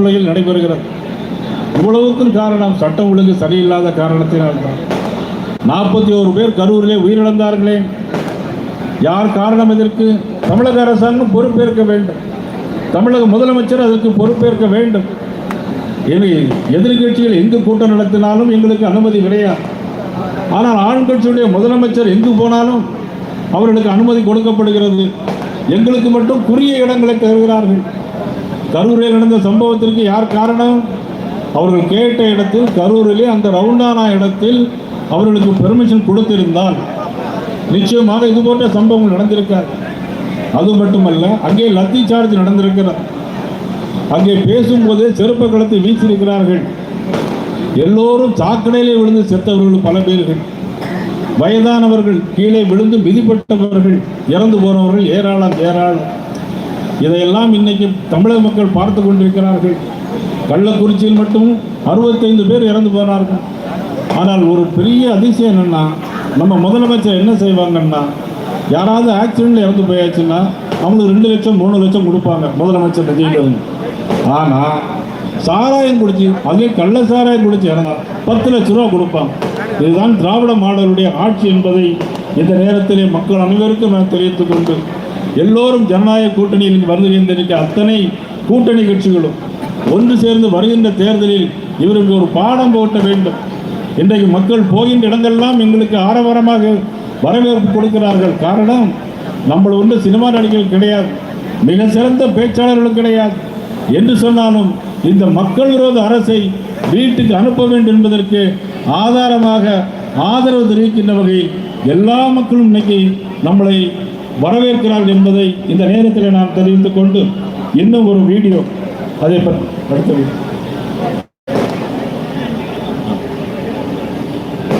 உலகில் நடைபெறுகிறது. இவ்வளவுக்கும் காரணம் சட்டம் ஒழுங்கு சரியில்லாத காரணத்தினால்தான் நாற்பத்தி ஒரு பேர் கரூரிலே உயிரிழந்தார்களே. யார் காரணம் இதற்கு? தமிழக அரசாங்கம் பொறுப்பேற்க வேண்டும். தமிழக முதலமைச்சர் அதற்கு பொறுப்பேற்க வேண்டும். எதிர்கட்சிகள் எங்கு கூட்டம் நடத்தினாலும் எங்களுக்கு அனுமதி கிடையாது. ஆனால் ஆண்கட்சியுடைய முதலமைச்சர் எங்கு போனாலும் அவர்களுக்கு அனுமதி கொடுக்கப்படுகிறது. எங்களுக்கு மட்டும் குறுகிய இடங்களை தருகிறார்கள். கரூரில் நடந்த சம்பவத்திற்கு யார் காரணம்? அவர்கள் கேட்ட இடத்தில் கரூரிலே அந்த ரவுண்டானா இடத்தில் அவர்களுக்கு பெர்மிஷன் கொடுத்திருந்தால் நிச்சயமாக இது போன்ற சம்பவங்கள் நடந்திருக்காது. அது மட்டுமல்ல அங்கே லத்தி சார்ஜ் நடந்திருக்கிறது. அங்கே பேசும்போதே செருப்ப கலத்தை வீசியிருக்கிறார்கள். எல்லோரும் சாக்கடையிலே விழுந்து செத்தவர்கள் பல பேர்கள். வயதானவர்கள் கீழே விழுந்து மிதிப்பட்டவர்கள் இறந்து போனவர்கள் ஏராளம் ஏராளம். இதையெல்லாம் இன்னைக்கு தமிழக மக்கள் பார்த்து கொண்டிருக்கிறார்கள். கள்ளக்குறிச்சியில் மட்டும் அறுபத்தைந்து பேர் இறந்து போனார்கள். ஆனால் ஒரு பெரிய அதிசயம் என்னன்னா நம்ம முதலமைச்சர் என்ன செய்வாங்கன்னா யாராவது ஆக்சிடென்ட்ல இறந்து போயாச்சுன்னா அவங்களுக்கு ரெண்டு லட்சம் மூணு லட்சம் கொடுப்பாங்க முதலமைச்சர் விஜய் ஆனால் சாராயம் குடிச்சு அதே கள்ள சாராயம் குடிச்சு இறந்தா பத்து லட்ச ரூபா கொடுப்பாங்க. இதுதான் திராவிட மாடலுடைய ஆட்சி என்பதை இந்த நேரத்திலே மக்கள் அனைவருக்கும் நான் தெரிவித்துக் கொண்டு எல்லோரும் ஜனநாயக கூட்டணியில் வருகின்ற அத்தனை கூட்டணி கட்சிகளும் ஒன்று சேர்ந்து வருகின்ற தேர்தலில் இவருக்கு ஒரு பாடம் போட்ட வேண்டும். இன்றைக்கு மக்கள் போகின்ற இடங்கள்லாம் எங்களுக்கு ஆரவாரமாக வரவேற்பு கொடுக்கிறார்கள். காரணம் நம்மள ஒன்று சினிமா நடிகர்கள் கிடையாது. மிக சிறந்த பேச்சாளர்களும் கிடையாது. என்று சொன்னாலும் இந்த மக்கள் விரோத அரசை வீட்டுக்கு அனுப்ப வேண்டும் என்பதற்கு ஆதாரமாக ஆதரவு தெரிவிக்கின்ற வகையில் எல்லா மக்களும் இன்னைக்கு நம்மளை வரவேற்கிறார்கள் என்பதை இந்த நேரத்தில் நான் தெரிவித்துக் கொண்டு இன்னும் ஒரு வீடியோ அதை பற்றி அடுத்த வீடியோ